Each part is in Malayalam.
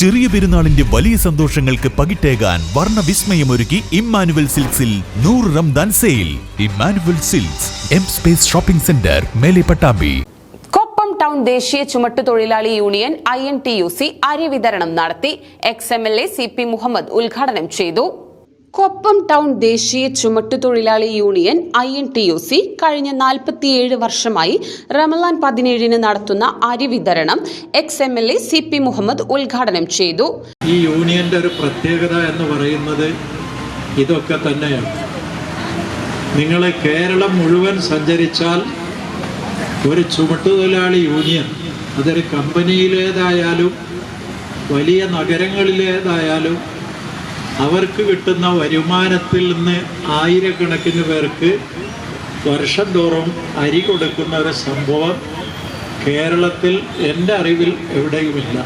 ചെറിയ പെരുന്നാളിന്റെ വലിയ സന്തോഷങ്ങൾക്ക് പകിട്ടേകാൻ വിസ്മയമൊരുക്കി ഇമ്മാനുവൽ സിൽക്സിൽ നൂറ് Ramadan sale. Emmanuel Silks M space shopping centre മേലെ പട്ടാമ്പി. കൊപ്പം ടൗൺ ദേശീയ ചുമട്ടുതൊഴിലാളി union I N T U C അരി വിതരണം നടത്തി. Ex M L A C P Muhammad ഉദ്ഘാടനം ചെയ്തു. കൊപ്പം ടൗൺ ദേശീയ ചുമട്ടുതൊഴിലാളി union I N T U C കഴിഞ്ഞ നാൽപ്പത്തിയേഴ് വർഷമായി റമലാൻ പതിനേഴിന് നടത്തുന്ന അരി വിതരണം ex M L A C P Muhammad ഉദ്ഘാടനം ചെയ്തു. ഈ യൂണിയന്റെ ഒരു പ്രത്യേകത എന്ന് പറയുന്നത് ഇതൊക്കെ തന്നെയാണ്. നിങ്ങൾ കേരളം മുഴുവൻ സഞ്ചരിച്ചാൽ ഒരു ചുമട്ടുതൊഴിലാളി യൂണിയൻ അതൊരു കമ്പനിയിലേതായാലും വലിയ നഗരങ്ങളിലേതായാലും അവർക്ക് കിട്ടുന്ന വരുമാനത്തിൽ നിന്ന് ആയിരക്കണക്കിന് പേർക്ക് വർഷം തോറും അരി കൊടുക്കുന്ന ഒരു സംഭവം കേരളത്തിൽ എന്റെ അറിവിൽ എവിടെയുമില്ല.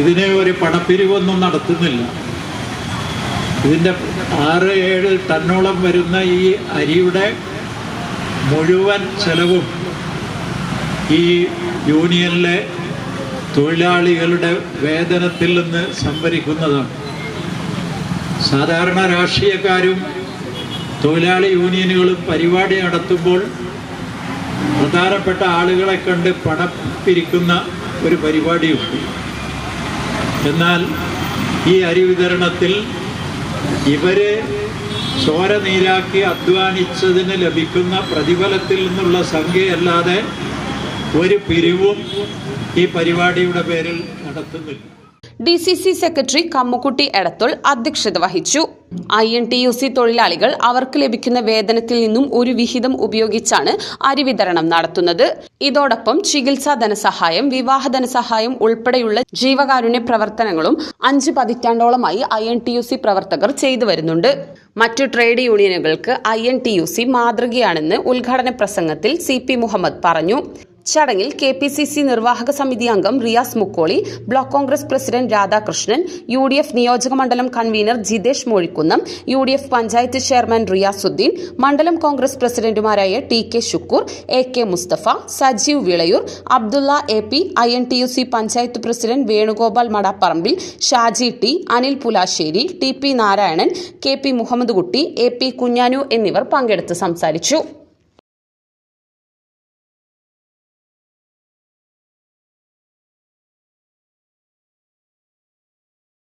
ഇതിനെ ഒരു പണപ്പിരിവൊന്നും നടത്തുന്നില്ല. ഇതിന്റെ ആറ് ഏഴ് ടണ്ണോളം വരുന്ന ഈ അരിയുടെ മുഴുവൻ ചെലവും ഈ യൂണിയനിലെ തൊഴിലാളികളുടെ വേതനത്തിൽ നിന്ന് സംഭരിക്കുന്നതാണ്. സാധാരണ രാഷ്ട്രീയക്കാരും തൊഴിലാളി യൂണിയനുകളും പരിപാടി നടത്തുമ്പോൾ പ്രധാനപ്പെട്ട ആളുകളെ കണ്ട് പണം പിരിക്കുന്ന ഒരു പരിപാടിയുണ്ട്. എന്നാൽ ഈ അരി വിതരണത്തിൽ ഇവർ ചോര നീരാക്കി അധ്വാനിച്ചതിന് ലഭിക്കുന്ന പ്രതിഫലത്തിൽ നിന്നുള്ള സംഖ്യയല്ലാതെ ഒരു പിരിവും ഈ പരിപാടിയുടെ പേരിൽ നടത്തുന്നില്ല. D C C secretary Kammukutty Edathul അധ്യക്ഷത വഹിച്ചു. I N T U C തൊഴിലാളികൾ അവർക്ക് ലഭിക്കുന്ന വേതനത്തിൽ നിന്നും ഒരു വിഹിതം ഉപയോഗിച്ചാണ് അരി വിതരണം നടത്തുന്നത്. ഇതോടൊപ്പം ചികിത്സാ ധനസഹായം വിവാഹ ധനസഹായം ഉൾപ്പെടെയുള്ള ജീവകാരുണ്യ പ്രവർത്തനങ്ങളും അഞ്ച് പതിറ്റാണ്ടോളമായി I N T U C പ്രവർത്തകർ ചെയ്തു വരുന്നുണ്ട്. മറ്റു trade യൂണിയനുകൾക്ക് I N T U C മാതൃകയാണെന്ന് ഉദ്ഘാടന പ്രസംഗത്തിൽ സി പി മുഹമ്മദ് പറഞ്ഞു. ചടങ്ങിൽ കെ പി സി സി നിർവാഹക സമിതി അംഗം Riyas Mukkoli block Congress president Radhakrishnan U D F നിയോജക മണ്ഡലം convener Jithesh Mozhikkunnam U D F panchayat chairman Riyasuddin മണ്ഡലം കോൺഗ്രസ് പ്രസിഡന്റുമാരായ T K Shukoor A K Mustafa Sajeev Vilayur Abdulla A P I N T U C panchayat president Venugopal Madapparambil Shaji T Anil Pulasseri T P Narayanan K P Muhammad Kutty A P കുഞ്ഞാനു എന്നിവർ പങ്കെടുത്ത് സംസാരിച്ചു.